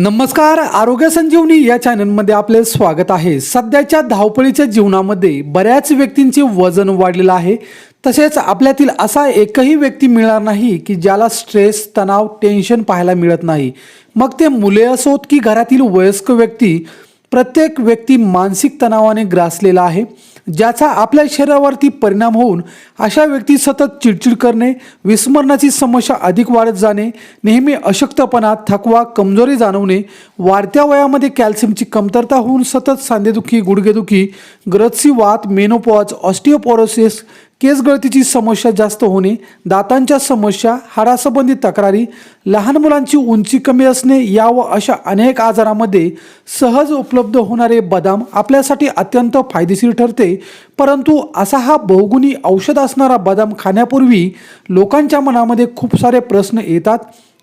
नमस्कार आरोग्य संजीवनी या चॅनलमध्ये आपले स्वागत आहे. सध्याच्या धावपळीच्या जीवनामध्ये बऱ्याच व्यक्तींचे वजन वाढलेलं आहे. तसेच आपल्यातील असा एकही व्यक्ती मिळणार नाही की ज्याला स्ट्रेस तणाव टेन्शन पाहायला मिळत नाही. मग ते मुले असोत की घरातील वयस्क व्यक्ती प्रत्येक व्यक्ती मानसिक तणावाने ग्रासलेला आहे. ज्याचा आपल्या शरीरावरती परिणाम होऊन अशा व्यक्ती सतत चिडचिड करणे विस्मरणाची समस्या अधिक वाढत जाणे नेहमी अशक्तपणा थकवा कमजोरी जाणवणे वाढत्या वयामध्ये कॅल्शियमची कमतरता होऊन सतत सांधेदुखी गुडघेदुखी ग्रथसी वात मेनोपॉज ऑस्टिओपोरोसिस केस गळतीची समस्या जास्त होणे दातांच्या समस्या हाडासंबंधी तक्रारी लहान मुलांची उंची कमी असणे या व अशा अनेक आजारामध्ये सहज उपलब्ध होणारे बदाम आपल्यासाठी अत्यंत फायदेशीर ठरते. परंतु असा हा बहुगुणी औषध असणारा बदाम खाण्यापूर्वी लोकांच्या मनामध्ये खूप सारे प्रश्न येतात.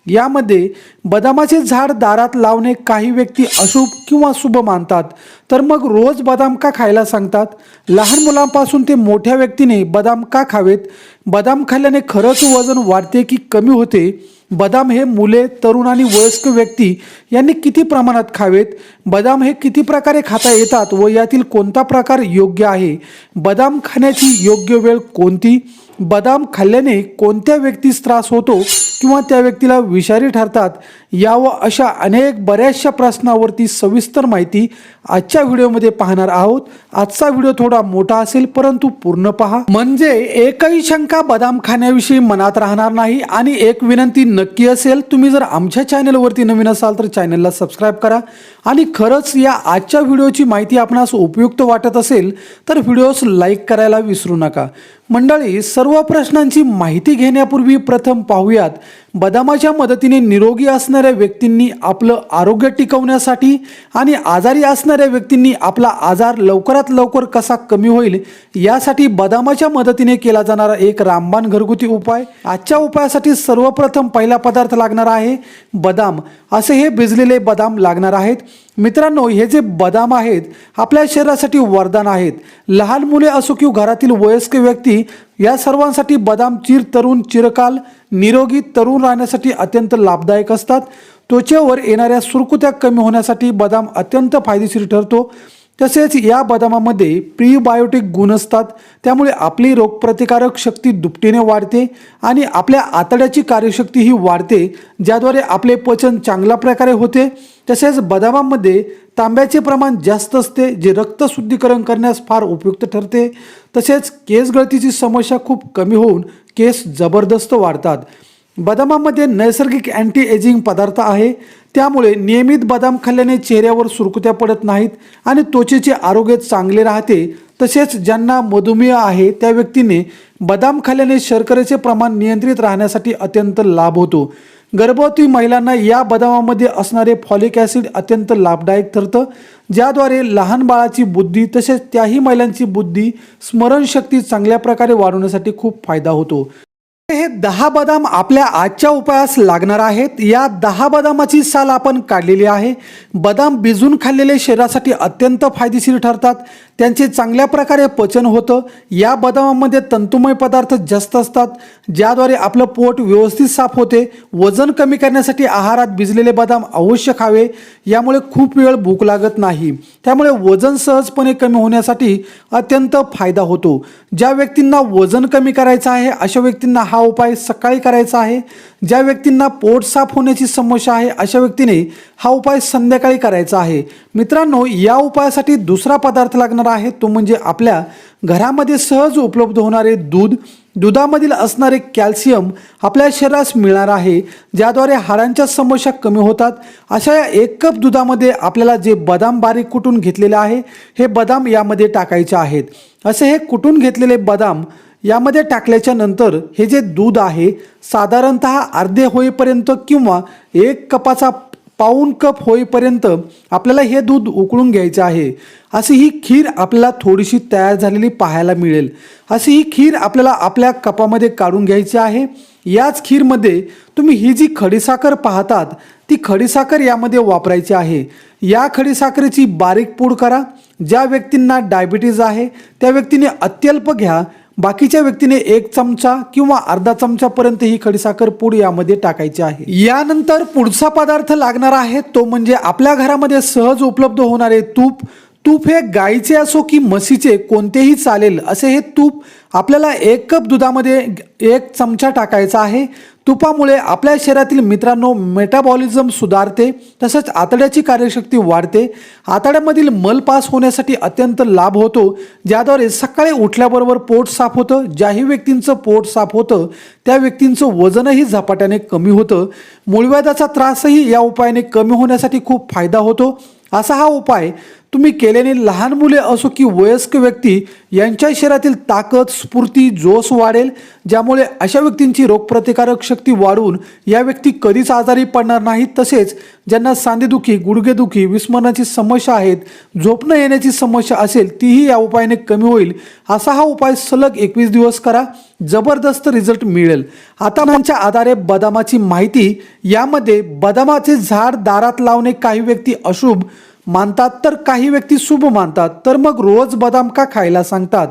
यामध्ये बदामाचे झाड दारात लावणे काही व्यक्ती अशुभ किंवा शुभ मानतात. तर मग रोज बदाम का खायला सांगतात? लहान मुलांपासून ते मोठ्या व्यक्तीने बदाम का खावेत? बदाम खाल्ल्याने खरंच वजन वाढते की कमी होते? बदाम हे मुले तरुण आणि वयस्क व्यक्ती यांनी किती प्रमाणात खावेत? बदाम हे किती प्रकारे खाता येतात व यातील कोणता प्रकार योग्य आहे? बदाम खाण्याची योग्य वेळ कोणती? बदाम खाल्ल्याने कोणत्या व्यक्तीस त्रास होतो किंवा त्या व्यक्तीला विषारी ठरतात? या व अशा अनेक बऱ्याचशा प्रश्नावरती सविस्तर माहिती आजच्या व्हिडिओमध्ये पाहणार आहोत. आजचा व्हिडिओ थोडा मोठा असेल परंतु पूर्ण पहा. म्हणजे एकही शंका बदाम खाण्याविषयी मनात राहणार नाही आणि एक विनंती नक्की असेल तुम्ही जर आमच्या चॅनलवरती नवीन असाल तर चॅनलला सबस्क्राईब करा. आणि खरंच या आजच्या व्हिडिओची माहिती आपणास उपयुक्त वाटत असेल तर व्हिडिओस लाईक करायला विसरू नका. मंडळी सर्व प्रश्नांची माहिती घेण्यापूर्वी प्रथम पाहूयात. बदामाच्या मदतीने निरोगी असणाऱ्या व्यक्तींनी आपलं आरोग्य टिकवण्यासाठी आणि आजारी असणाऱ्या व्यक्तींनी आपला आजार लवकरात लवकर कसा कमी होईल यासाठी बदामाच्या मदतीने केला जाणारा एक रामबाण घरगुती उपाय. आजच्या उपायासाठी सर्वप्रथम पहिला पदार्थ लागणार आहे बदाम. असे हे भिजलेले बदाम लागणार आहेत. मित्रांनो हे जे बदाम आहेत आपल्या शरीरासाठी वरदान आहेत. लहान मुले असो किंवा घरातील वयस्क व्यक्ती या सर्वांसाठी बदाम चिर तरुण चिरकाल निरोगी तरुण राहण्यासाठी अत्यंत लाभदायक असतात. त्वचेवर येणाऱ्या सुरकुत्या कमी होण्यासाठी बदाम अत्यंत फायदेशीर ठरतो. तसेच या बदामामध्ये प्रीबायोटिक गुण असतात. त्यामुळे आपली रोगप्रतिकारक शक्ती दुपटीने वाढते आणि आपल्या आतड्याची कार्यशक्ती ही वाढते ज्याद्वारे आपले पचन चांगल्या प्रकारे होते. तसेच बदामामध्ये तांब्याचे प्रमाण जास्त असते जे रक्तशुद्धीकरण करण्यास फार उपयुक्त ठरते. तसेच केस गळतीची समस्या खूप कमी होऊन केस जबरदस्त वाढतात. बदामामध्ये नैसर्गिक अँटी एजिंग पदार्थ आहे. त्यामुळे नियमित बदाम खाल्ल्याने चेहऱ्यावर सुरकुत्या पडत नाहीत आणि त्वचेचे आरोग्य चांगले राहते. तसेच ज्यांना मधुमेह आहे त्या व्यक्तीने बदाम खाल्ल्याने शर्करेचे प्रमाण नियंत्रित राहण्यासाठी अत्यंत लाभ होतो. गर्भवती महिलांना या बदामामध्ये असणारे फॉलिक ॲसिड अत्यंत लाभदायक ठरतं. ज्याद्वारे लहान बाळाची बुद्धी तसेच त्याही महिलांची बुद्धी स्मरणशक्ती चांगल्या प्रकारे वाढवण्यासाठी खूप फायदा होतो. हे दहा बदाम आपल्या आजच्या उपायास लागणार आहेत. या दहा बदामाची साल आपण काढलेली आहे. बदाम भिजून खाल्लेले शरीरासाठी अत्यंत फायदेशीर ठरतात. त्यांचे चांगल्या प्रकारे पचन होतं. या बदामामध्ये तंतुमय पदार्थ जास्त असतात ज्याद्वारे आपलं पोट व्यवस्थित साफ होते. वजन कमी करण्यासाठी आहारात भिजलेले बदाम अवश्य खावे. यामुळे खूप वेळ भूक लागत नाही. त्यामुळे वजन सहजपणे कमी होण्यासाठी अत्यंत फायदा होतो. ज्या व्यक्तींना वजन कमी करायचं आहे अशा व्यक्तींना हा उपाय सकाळी करायचा आहे. ज्या व्यक्तींना पोट साफ होण्याची समस्या आहे अशा व्यक्तीने हा उपाय संध्याकाळी करायचा आहे. मित्रांनो या उपायासाठी दुसरा पदार्थ लागणार आहे. तो म्हणजे आपल्या घरामध्ये सहज उपलब्ध होणारे दूध. दुधामधील असणारे कॅल्शियम आपल्या शरीरास मिळणार आहे ज्याद्वारे हाडांच्या समस्या कमी होतात. अशा या एक कप दुधामध्ये आपल्याला जे बदाम बारीक कुटून घेतलेले आहे हे बदाम यामध्ये टाकायचे आहेत. असे हे कुटून घेतलेले बदाम यामध्ये टाकल्याच्या नंतर हे जे दूध आहे साधारणत अर्धे होईपर्यंत किंवा एक कपाचा पाऊण कप होईपर्यंत आपल्याला हे दूध उकळून घ्यायचे आहे. अशी ही खीर आपल्याला थोडीशी तयार झालेली पाहायला मिळेल. अशी ही खीर आपल्याला आपल्या कपामध्ये काढून घ्यायची आहे. याच खीरमध्ये तुम्ही ही जी खडीसाखर पाहतात ती खडीसाखर यामध्ये वापरायची आहे. या खडीसाखरेची बारीक पूड करा. ज्या व्यक्तींना डायबिटीज आहे त्या व्यक्तीने अत्यल्प घ्या. बाकीच्या व्यक्तीने एक चमचा किंवा अर्धा चमचापर्यंत ही खडीसाखर पूड यामध्ये टाकायची आहे. यानंतर पुढचा पदार्थ लागणार आहे तो म्हणजे आपल्या घरामध्ये सहज उपलब्ध होणारे तूप तूप हे गाईचे असो की म्हशीचे कोणतेही चालेल असे हे तूप आपल्याला एक कप दुधामध्ये एक चमचा टाकायचा आहे. तुपामुळे आपल्या शरीरातील मित्रांनो मेटाबॉलिझम सुधारते तसंच आतड्याची कार्यशक्ती वाढते. आतड्यामधील मल पास होण्यासाठी अत्यंत लाभ होतो ज्याद्वारे सकाळी उठल्याबरोबर पोट साफ होतं ज्याही व्यक्तींचं पोट साफ होतं त्या व्यक्तींचं वजनही झपाट्याने कमी होतं. मूळव्याधाचा त्रासही या उपायाने कमी होण्यासाठी खूप फायदा होतो. असा हा उपाय तुम्ही केल्याने लहान मुले असो की वयस्क व्यक्ती यांच्या शरीरातील ताकद स्फूर्ती जोश वाढेल ज्यामुळे अशा व्यक्तींची रोगप्रतिकारक शक्ती वाढून या व्यक्ती कधीच आजारी पडणार नाहीत तसेच ज्यांना सांधेदुखी गुडघेदुखी विस्मरणाची समस्या आहेत झोपणं येण्याची समस्या असेल तीही या उपायाने कमी होईल. असा हा उपाय सलग एकवीस दिवस करा. जबरदस्त रिझल्ट मिळेल. आता आमच्या आधारे बदामाची माहिती. यामध्ये बदामाचे झाड दारात लावणे काही व्यक्ती अशुभ मानतात तर काही व्यक्ती शुभ मानतात तर मग रोज बदाम का खायला सांगतात?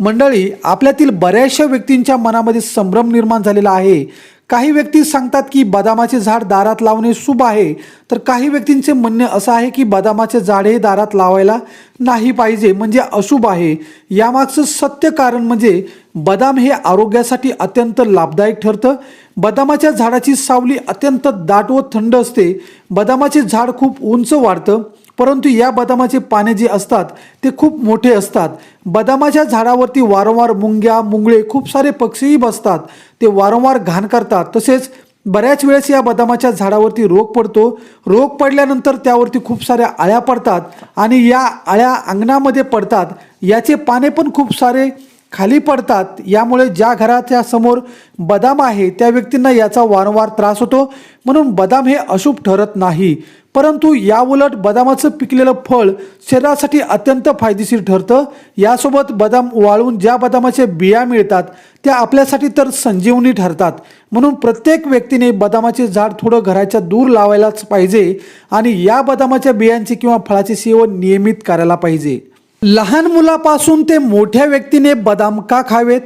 मंडळी आपल्यातील बऱ्याचशा व्यक्तींच्या मनामध्ये संभ्रम निर्माण झालेला आहे. काही व्यक्ती सांगतात की बदामाचे झाड दारात लावणे शुभ आहे तर काही व्यक्तींचे म्हणणे असं आहे की बदामाचे झाड हे दारात लावायला नाही पाहिजे म्हणजे अशुभ आहे. यामागचं सत्य कारण म्हणजे बदाम हे आरोग्यासाठी अत्यंत लाभदायक ठरतं. बदामाच्या झाडाची सावली अत्यंत दाट व थंड असते. बदामाचे झाड खूप उंच वाढतं. परंतु या बदामाचे पाने जे असतात ते खूप मोठे असतात. बदामाच्या झाडावरती वारंवार मुंग्या मुंगळे खूप सारे पक्षीही बसतात. ते वारंवार घाण करतात. तसेच बऱ्याच वेळेस या बदामाच्या झाडावरती रोग पडतो. रोग पडल्यानंतर त्यावरती खूप साऱ्या आळ्या पडतात आणि या आळ्या अंगणामध्ये पडतात. याचे पाने पण खूप सारे खाली पडतात. यामुळे ज्या घराच्या समोर बदाम आहे त्या व्यक्तींना याचा वारंवार त्रास होतो. म्हणून बदाम हे अशुभ ठरत नाही. परंतु याउलट बदामाचं पिकलेलं फळ शरीरासाठी अत्यंत फायदेशीर ठरतं. यासोबत बदाम वाळून ज्या बदामाच्या बिया मिळतात त्या आपल्यासाठी तर संजीवनी ठरतात. म्हणून प्रत्येक व्यक्तीने बदामाचे झाड थोडं घराच्या दूर लावायलाच पाहिजे आणि या बदामाच्या बियांचे किंवा फळाचे सेवन नियमित करायला पाहिजे. लहान मुलापासून ते मोठ्या व्यक्तीने बदाम का खावेत?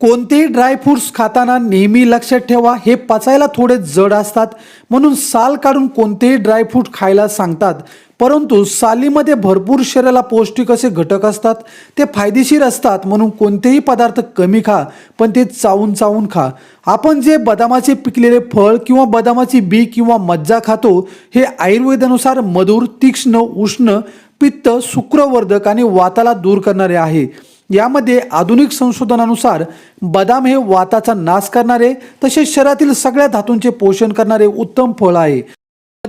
कोणतेही ड्रायफ्रूट्स खाताना नेहमी लक्षात ठेवा हे पचायला थोडे जड असतात. म्हणून साल काढून कोणतेही ड्रायफ्रूट खायला सांगतात. परंतु सालीमध्ये भरपूर शरीराला पौष्टिक असे घटक असतात. ते फायदेशीर असतात. म्हणून कोणतेही पदार्थ कमी खा पण ते चावून चावून खा. आपण जे बदामाचे पिकलेले फळ किंवा बदामाची बी किंवा मज्जा खातो हे आयुर्वेदानुसार मधुर तीक्ष्ण उष्ण पित्त शुक्रवर्धक आणि वाताला दूर करणारे आहे. यामध्ये आधुनिक संशोधनानुसार बदाम हे वाताचा नाश करणारे तसेच शरीरातील सगळ्या धातूंचे पोषण करणारे उत्तम फळ आहे.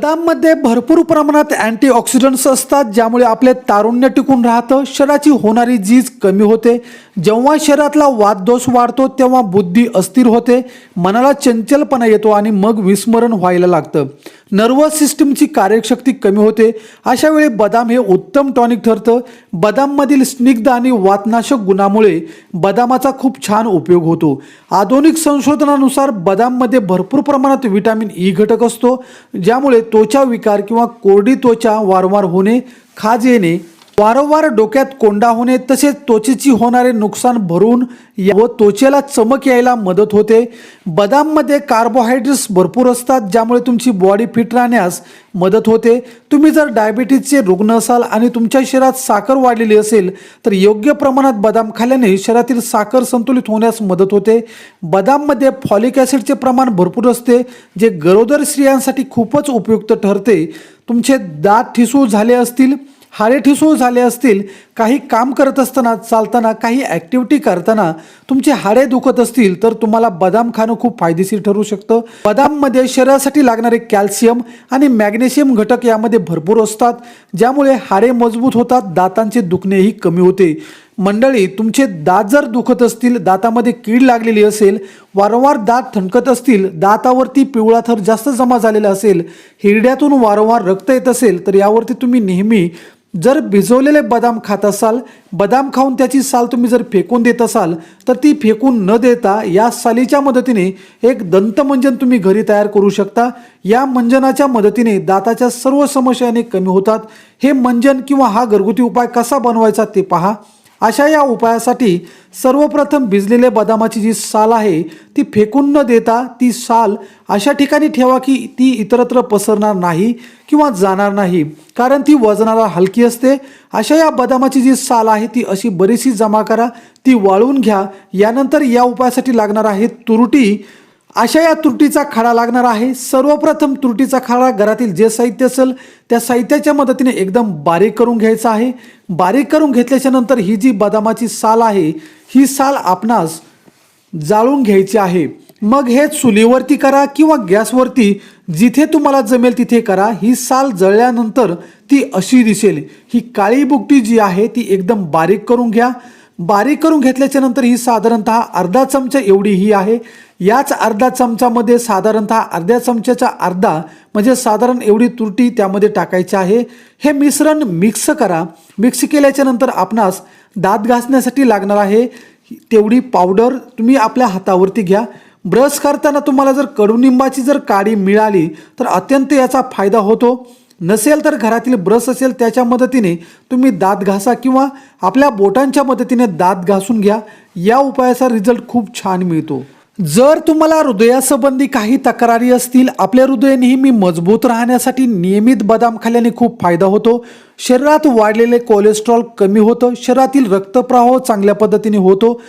बदाममध्ये भरपूर प्रमाणात अँटीऑक्सिडंट्स असतात ज्यामुळे आपले तारुण्य टिकून राहतं शरीराची होणारी झीज कमी होते. जेव्हा शरीरातला वाददोष वाढतो तेव्हा बुद्धी अस्थिर होते मनाला चंचलपणा येतो आणि मग विस्मरण व्हायला लागतं. नर्वस सिस्टमची कार्यशक्ती कमी होते. अशा वेळी बदाम हे उत्तम टॉनिक ठरतं. बदाममधील स्निग्ध आणि वातनाशक गुणामुळे बदामाचा खूप छान उपयोग होतो. आधुनिक संशोधनानुसार बदाममध्ये भरपूर प्रमाणात विटॅमिन ई घटक असतो ज्यामुळे तो त्वचा विकार किंवा कोरडी त्वचा वारंवार होणे खाज येणे वारंवार डोक्यात कोंडा होणे तसेच त्वचेची होणारे नुकसान भरून या- व त्वचेला चमक यायला मदत होते. बदाममध्ये कार्बोहायड्रेट्स भरपूर असतात ज्यामुळे तुमची बॉडी फिट राहण्यास मदत होते. तुम्ही जर डायबिटीजचे रुग्ण असाल आणि तुमच्या शरीरात साखर वाढलेली असेल तर योग्य प्रमाणात बदाम खाल्ल्याने शरीरातील साखर संतुलित होण्यास मदत होते. बदाममध्ये फॉलिक ॲसिडचे प्रमाण भरपूर असते जे गरोदर स्त्रियांसाठी खूपच उपयुक्त ठरते. तुमचे दात ठिसूळ झाले असतील हाडे ठिसूळ झाले असतील काही काम करत असताना चालताना काही ॲक्टिव्हिटी करताना तुमचे हाडे दुखत असतील तर तुम्हाला बदाम खाणं खूप फायदेशीर ठरू शकतं. बदाममध्ये शरीरासाठी लागणारे कॅल्शियम आणि मॅग्नेशियम घटक यामध्ये भरपूर असतात ज्यामुळे हाडे मजबूत होतात दातांचे दुखणेही कमी होते. मंडळी तुमचे दात जर दुखत असतील दातामध्ये कीड लागलेली असेल वारंवार दात थणकत असतील दातावरती पिवळा थर जास्त जमा झालेला असेल हिरड्यातून वारंवार रक्त येत असेल तर यावरती तुम्ही नेहमी जर भिजवलेले बदाम खात असाल बदाम खाऊन त्याची साल तुम्ही जर फेकून देत असाल तर ती फेकून न देता या सालीच्या मदतीने एक दंतमंजन तुम्ही घरी तयार करू शकता. या मंजनाच्या मदतीने दाताच्या सर्व समस्याने कमी होतात. हे मंजन किंवा हा घरगुती उपाय कसा बनवायचा ते पहा. अशा या उपायासाठी सर्वप्रथम भिजलेले बदामाची जी साल आहे ती फेकून न देता ती साल अशा ठिकाणी ठेवा की ती इतरत्र पसरणार नाही किंवा जाणार नाही. कारण ती वजनाला हलकी असते. अशा या बदामाची जी साल आहे ती अशी बरीचशी जमा करा ती वाळून घ्या. यानंतर या उपायासाठी लागणार आहे तुरटी. अशा या तुरटीचा खडा लागणार आहे. सर्वप्रथम तुरटीचा खडा घरातील जे साहित्य असेल त्या साहित्याच्या मदतीने एकदम बारीक करून घ्यायचा आहे. बारीक करून घेतल्याच्या नंतर ही जी बदामाची साल आहे ही साल आपणास जाळून घ्यायची आहे. मग हे चुलीवरती करा किंवा गॅसवरती जिथे तुम्हाला जमेल तिथे करा. ही साल जळल्यानंतर ती अशी दिसेल. ही काळी बुकटी जी आहे ती एकदम बारीक करून घ्या. बारीक करून घेतल्याच्या नंतर ही साधारणतः अर्धा चमचा एवढी ही आहे. याच अर्धा चमचामध्ये साधारणतः अर्ध्या चमच्याचा अर्धा म्हणजे साधारण एवढी तुरटी त्यामध्ये टाकायची आहे. हे मिश्रण मिक्स करा. मिक्स केल्याच्यानंतर आपणास दात घासण्यासाठी लागणार आहे. तेवढी पावडर तुम्ही आपल्या हातावरती घ्या. ब्रश करताना तुम्हाला जर कडुनिंबाची जर काडी मिळाली तर अत्यंत याचा फायदा होतो. नसेल तर घरातील ब्रश असेल त्याच्या मदतीने तुम्ही दात घासा किंवा आपल्या बोटांच्या मदतीने दात घासून घ्या. या उपायाचा रिझल्ट खूप छान मिळतो. जर तुम्हाला हृदयासंबंधी काही तक्रारी असतील आपले हृदय नेहमी मजबूत राहण्यासाठी नियमित बदाम खाल्ल्याने खूप फायदा होतो. शरीरात वाढलेले कोलेस्ट्रॉल कमी होतं. शरीरातील रक्तप्रवाह चांगल्या पद्धतीने होतो.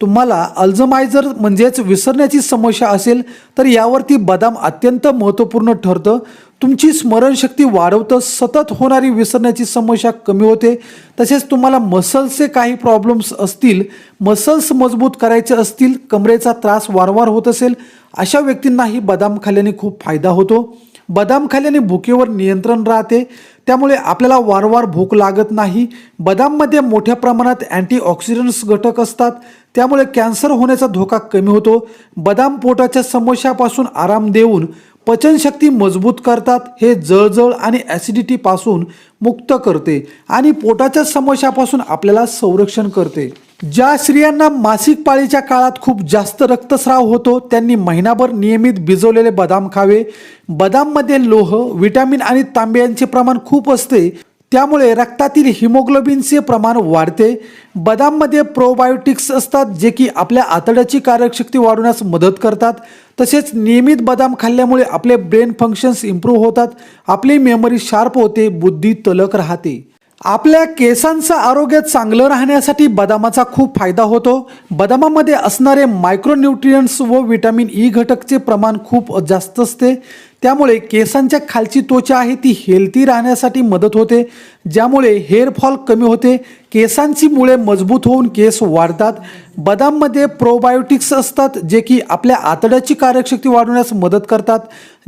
तुम्हाला अल्झमायझर म्हणजेच विसरण्याची समस्या असेल तर यावरती बदाम अत्यंत महत्त्वपूर्ण ठरतं. तुमची स्मरणशक्ती वाढवतं. सतत होणारी विसरण्याची समस्या कमी होते. तसेच तुम्हाला मसल्सचे काही प्रॉब्लेम्स असतील मसल्स मजबूत करायचे असतील कमरेचा त्रास वारंवार होत असेल अशा व्यक्तींनाही बदाम खाल्ल्याने खूप फायदा होतो. बदाम खाल्ल्याने भुकेवर नियंत्रण राहते. त्यामुळे आपल्याला वारंवार भूक लागत नाही. बदाममध्ये मोठ्या प्रमाणात अँटीऑक्सिडंट्स घटक असतात. त्यामुळे कॅन्सर होण्याचा धोका कमी होतो. बदाम पोटाच्या समस्यापासून आराम देऊन पचनशक्ती मजबूत करतात. हे जळजळ आणि ॲसिडिटीपासून मुक्त करते आणि पोटाच्या समस्यापासून आपल्याला संरक्षण करते. ज्या स्त्रियांना मासिक पाळीच्या काळात खूप जास्त रक्तस्राव होतो त्यांनी महिनाभर नियमित भिजवलेले बदाम खावे. बदाममध्ये लोह विटॅमिन आणि तांबे यांचे प्रमाण खूप असते. त्यामुळे रक्तातील हिमोग्लोबिनचे प्रमाण वाढते. बदाममध्ये प्रोबायोटिक्स असतात जे की आपल्या आतड्याची कार्यशक्ती वाढवण्यास मदत करतात. तसेच नियमित बदाम खाल्ल्यामुळे आपले ब्रेन फंक्शन्स इम्प्रूव्ह होतात. आपली मेमरी शार्प होते बुद्धी तलक राहते. आपल्या केसांचं आरोग्य चांगलं राहण्यासाठी बदामाचा खूप फायदा होतो. बदामामध्ये असणारे मायक्रोन्यूट्रियंट्स व विटॅमिन ई e घटकचे प्रमाण खूप जास्त असते. त्यामुळे केसांच्या खालची त्वचा आहे ती हेल्थी राहण्यासाठी मदत होते. ज्यामुळे हेअर फॉल कमी होते. केसांची मुळे मजबूत होऊन केस वाढतात. बदाममध्ये प्रोबायोटिक्स असतात जे की आपल्या आतड्याची कार्यशक्ती वाढवण्यास मदत करतात.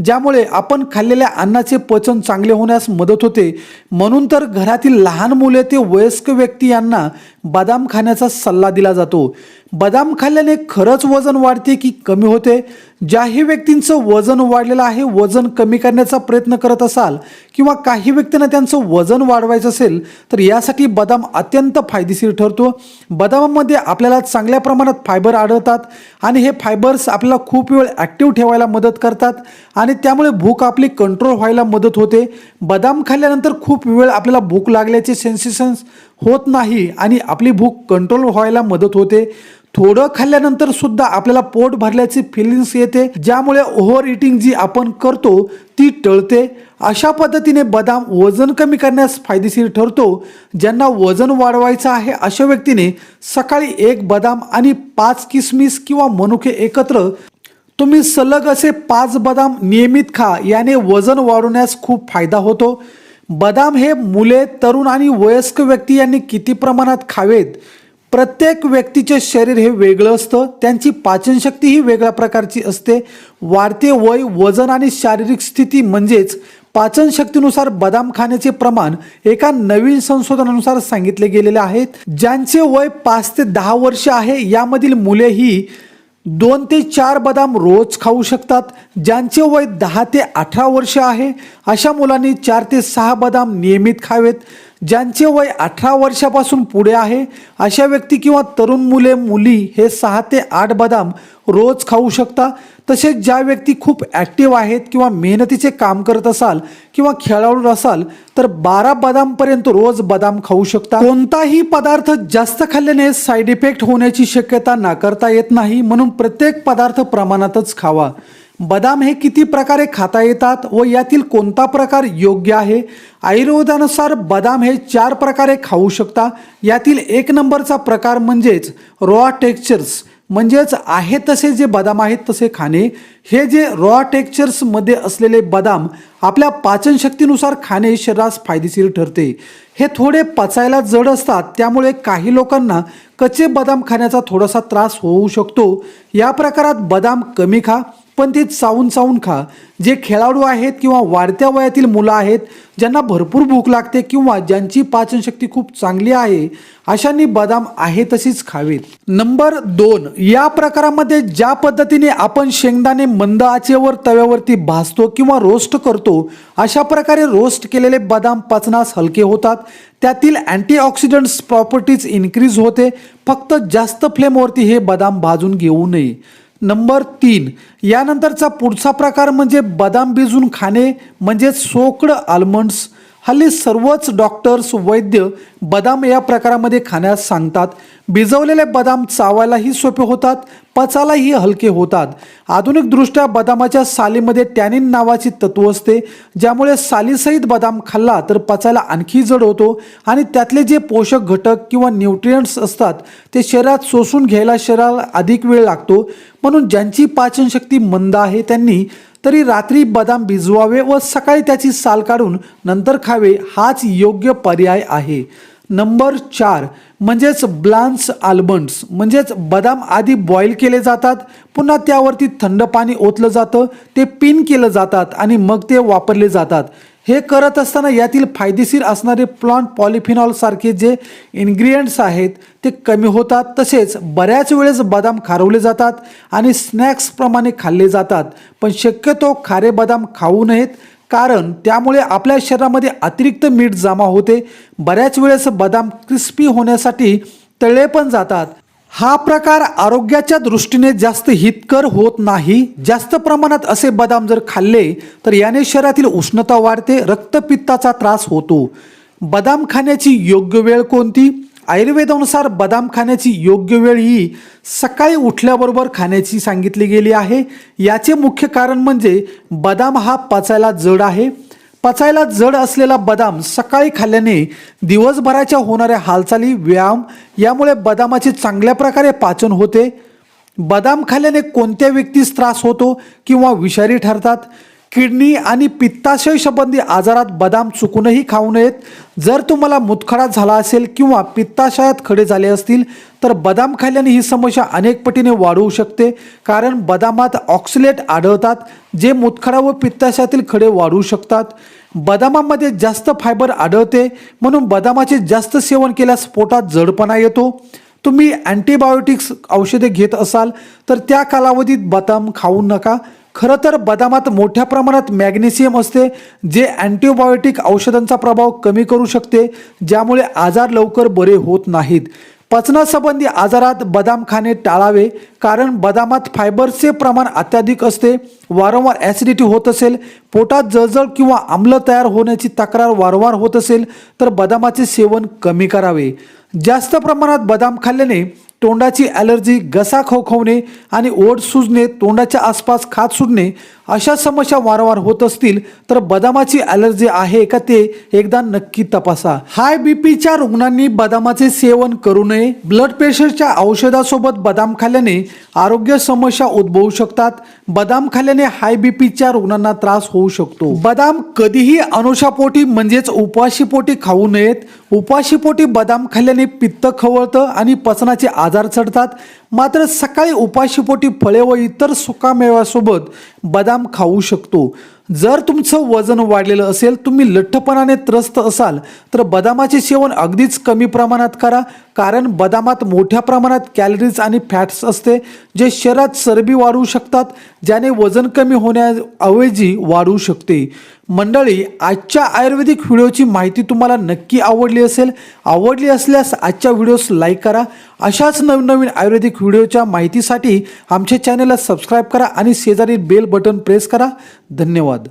ज्यामुळे आपण खाल्लेल्या अन्नाचे पचन चांगले होण्यास मदत होते. म्हणून तर घरातील लहान मुले ते वयस्क व्यक्ती यांना बदाम खाण्याचा सल्ला दिला जातो. बदाम खाल्ल्याने खरंच वजन वाढते की कमी होते? ज्याही व्यक्तींचं वजन वाढलेलं आहे वजन कमी करण्याचा प्रयत्न करत असाल किंवा काही व्यक्तींना त्यांचं वजन वाढवायचं असेल तर यासाठी बदाम अत्यंत फायदेशीर ठरतो. बदामामध्ये आपल्याला चांगल्या प्रमाणात फायबर आढळतात आणि हे फायबर्स आपल्याला खूप वेळ ॲक्टिव्ह ठेवायला मदत करतात आणि त्यामुळे भूक आपली कंट्रोल व्हायला मदत होते. बदाम खाल्ल्यानंतर खूप वेळ आपल्याला भूक लागल्याचे सेन्सेशन्स होत नाही आणि आपली भूक कंट्रोल व्हायला मदत होते. थोडं खाल्ल्यानंतर सुद्धा आपल्याला पोट भरल्याची फिलिंग्स येते ज्यामुळे ओव्हर इटिंग जी आपण करतो ती टळते. अशा पद्धतीने बदाम वजन कमी करण्यास फायदेशीर ठरतो. ज्यांना वजन वाढवायचं आहे अशा व्यक्तीने सकाळी एक बदाम आणि पाच किसमिस किंवा मनुके एकत्र. तुम्ही सलग असे पाच बदाम नियमित खा याने वजन वाढवण्यास खूप फायदा होतो. बदाम हे मुले तरुण आणि वयस्क व्यक्ती यांनी किती प्रमाणात खावेत? प्रत्येक व्यक्तीचे शरीर हे वेगळं असतं त्यांची पाचनशक्ती ही वेगळ्या प्रकारची असते. वाढते वय वजन आणि शारीरिक स्थिती म्हणजेच पाचनशक्तीनुसार बदाम खाण्याचे प्रमाण एका नवीन संशोधनानुसार सांगितले गेलेले आहेत. ज्यांचे वय पाच ते दहा वर्ष आहे यामधील मुले ही दोन ते चार बदाम रोज खाऊ शकतात. ज्यांचे वय दहा ते अठरा वर्ष आहे अशा मुलांनी चार ते सहा बदाम नियमित खावेत ज्यांचे वय अठरा वर्षापासून पुढे आहे. अशा व्यक्ती किंवा तरुण मुले मुली हे सहा ते आठ बदाम रोज खाऊ शकता. तसेच ज्या व्यक्ती खूप ॲक्टिव्ह आहेत किंवा मेहनतीचे काम करत असाल किंवा खेळाडू असाल तर बारा बदामपर्यंत रोज बदाम खाऊ शकता. कोणताही पदार्थ जास्त खाल्ल्याने साईड इफेक्ट होण्याची शक्यता नाकारता येत नाही म्हणून प्रत्येक पदार्थ प्रमाणातच खावा. बदाम हे किती प्रकारे खाता येतात व यातील कोणता प्रकार योग्य आहे? आयुर्वेदानुसार बदाम हे चार प्रकारे खाऊ शकता. यातील एक नंबरचा प्रकार म्हणजेच रॉ टेक्स्चर्स म्हणजेच आहे तसे जे बदाम आहेत तसे खाणे. हे जे रॉ टेक्स्चर्समध्ये असलेले बदाम आपल्या पाचनशक्तीनुसार खाणे शरीरास फायदेशीर ठरते. हे थोडे पचायला जड असतात त्यामुळे काही लोकांना कच्चे बदाम खाण्याचा थोडासा त्रास होऊ शकतो. या प्रकारात बदाम कमी खा. पण ते चावून चावून खा. जे खेळाडू आहेत किंवा वाढत्या वयातील मुलं आहेत ज्यांना भरपूर भूक लागते किंवा ज्यांची पाचनशक्ती खूप चांगली आहे अशांनी बदाम आहे तशीच खावेत. नंबर दोन या प्रकारामध्ये ज्या पद्धतीने आपण शेंगदाणे मंद आचेवर तव्यावरती भाजतो किंवा रोस्ट करतो अशा प्रकारे रोस्ट केलेले बदाम पचनास हलके होतात. त्यातील अँटीऑक्सिडंट्स प्रॉपर्टीज इन्क्रीज होते. फक्त जास्त फ्लेमवरती हे बदाम भाजून घेऊ नये. नंबर तीन. यानंतरचा पुढचा प्रकार म्हणजे बदाम भिजून खाणे म्हणजे सोकड आल्मंड्स हल्ली सर्वच डॉक्टर्स वैद्य बदाम या प्रकारामध्ये खाण्यास सांगतात. भिजवलेले बदाम चावायलाही सोपे होतात पचायलाही हलके होतात. आधुनिकदृष्ट्या बदामाच्या सालीमध्ये टॅनिन नावाची तत्व असते ज्यामुळे सालीसहित बदाम खाल्ला तर पचायला आणखी जड होतो आणि त्यातले जे पोषक घटक किंवा न्यूट्रियंट्स असतात ते शरीरात शोषून घ्यायला शरीराला अधिक वेळ लागतो. म्हणून ज्यांची पाचनशक्ती मंद आहे त्यांनी तरी रात्री बदाम भिजवावे व सकाळी त्याची साल काढून नंतर खावे हाच योग्य पर्याय आहे. नंबर चार म्हणजेच ब्लान्स आल्बंड्स म्हणजेच बदाम आधी बॉईल केले जातात पुन्हा त्यावरती थंड पाणी ओतलं जातं ते पिन केलं जातात आणि मग ते वापरले जातात. हे करत असताना यातील फायदेशीर असणारे प्लांट पॉलिफिनॉलसारखे जे इन्ग्रिडियंट्स आहेत ते कमी होतात. तसेच बऱ्याच वेळेस बदाम खारवले जातात आणि स्नॅक्सप्रमाणे खाल्ले जातात. पण शक्यतो खारे बदाम खाऊ नयेत कारण त्यामुळे आपल्या शरीरामध्ये अतिरिक्त मीठ जमा होते. बऱ्याच वेळेस बदाम क्रिस्पी होण्यासाठी तळले पण जातात. हा प्रकार आरोग्याच्या दृष्टीने जास्त हितकर होत नाही जास्त प्रमाणात असे बदाम जर खाल्ले तर याने शरीरातील उष्णता वाढते रक्तपित्ताचा त्रास होतो. बदाम खाण्याची योग्य वेळ कोणती? आयुर्वेदानुसार बदाम खाण्याची योग्य वेळ ही सकाळी उठल्याबरोबर खाण्याची सांगितली गेली आहे. याचे मुख्य कारण म्हणजे बदाम हा पचायला जड आहे. पचायला जड असलेला बदाम सकाळी खाल्ल्याने दिवसभराच्या होणाऱ्या हालचाली व्यायाम यामुळे बदामाचे चांगल्या प्रकारे पाचन होते. बदाम खाल्ल्याने कोणत्या व्यक्तीस त्रास होतो किंवा विषारी ठरतात? किडनी आणि पित्ताशय संबंधी आजारात बदाम चुकूनही खाऊ नयेत. जर तुम्हाला मुतखडा झाला असेल किंवा पित्ताशयात खडे झाले असतील तर बदाम खाल्ल्याने ही समस्या अनेक पटीने वाढवू शकते. कारण बदामात ऑक्सिलेट आढळतात जे मुतखडा व पित्ताशयातील खडे वाढवू शकतात. बदामामध्ये जास्त फायबर आढळते म्हणून बदामाचे जास्त सेवन केल्यास पोटात जडपणा येतो. तुम्ही अँटीबायोटिक्स औषधे घेत असाल तर त्या कालावधीत बदाम खाऊ नका. खरं तर बदामात मोठ्या प्रमाणात मॅग्नेशियम असते जे अँटीबायोटिक औषधांचा प्रभाव कमी करू शकते ज्यामुळे आजार लवकर बरे होत नाहीत. पचनासंबंधी आजारात बदाम खाणे टाळावे कारण बदामात फायबरचे प्रमाण अत्याधिक असते वारंवार ॲसिडिटी होत असेल पोटात जळजळ किंवा आम्ल तयार होण्याची तक्रार वारंवार होत असेल तर बदामाचे सेवन कमी करावे. जास्त प्रमाणात बदाम खाल्ल्याने तोंडाची ॲलर्जी घसा खवखवणे आणि ओढ सुजणे तोंडाच्या आसपास खाज सुटणे अशा समस्या वारंवार होत असतील तर बदामाची ॲलर्जी आहे का ते एकदा नक्की तपासा. हाय बीपीच्या रुग्णांनी बदामाचे सेवन करू नये. ब्लड प्रेशरच्या औषधासोबत बदाम खाल्ल्याने आरोग्य समस्या उद्भवू शकतात. बदाम खाल्ल्याने हाय बीपीच्या रुग्णांना त्रास होऊ शकतो. बदाम कधीही अनुषापोटी म्हणजेच उपाशीपोटी खाऊ नयेत. उपाशीपोटी बदाम खाल्ल्याने पित्त खवळतं आणि पचनाचे आजार चढतात. मात्र सकाळी उपाशीपोटी फळे व इतर सुकामेव्यासोबत बदाम खाऊ शकतो. जर तुमचं वजन वाढलेलं असेल तुम्ही लठ्ठपणाने त्रस्त असाल तर बदामाचे सेवन अगदीच कमी प्रमाणात करा. कारण बदामात मोठ्या प्रमाणात कॅलरीज आणि फॅट्स असते जे शरीरात चरबी वाढवू शकतात ज्याने वजन कमी होण्याऐवजी वाढू शकते. मंडळी आजच्या आयुर्वेदिक व्हिडिओची माहिती तुम्हाला नक्की आवडली असेल आवडली असल्यास आजच्या व्हिडिओस लाईक करा. अशाच नवीन नवीन आयुर्वेदिक व्हिडिओच्या माहितीसाठी आमच्या चॅनलला सबस्क्राईब करा आणि शेजारी बेल बटन प्रेस करा. धन्यवाद.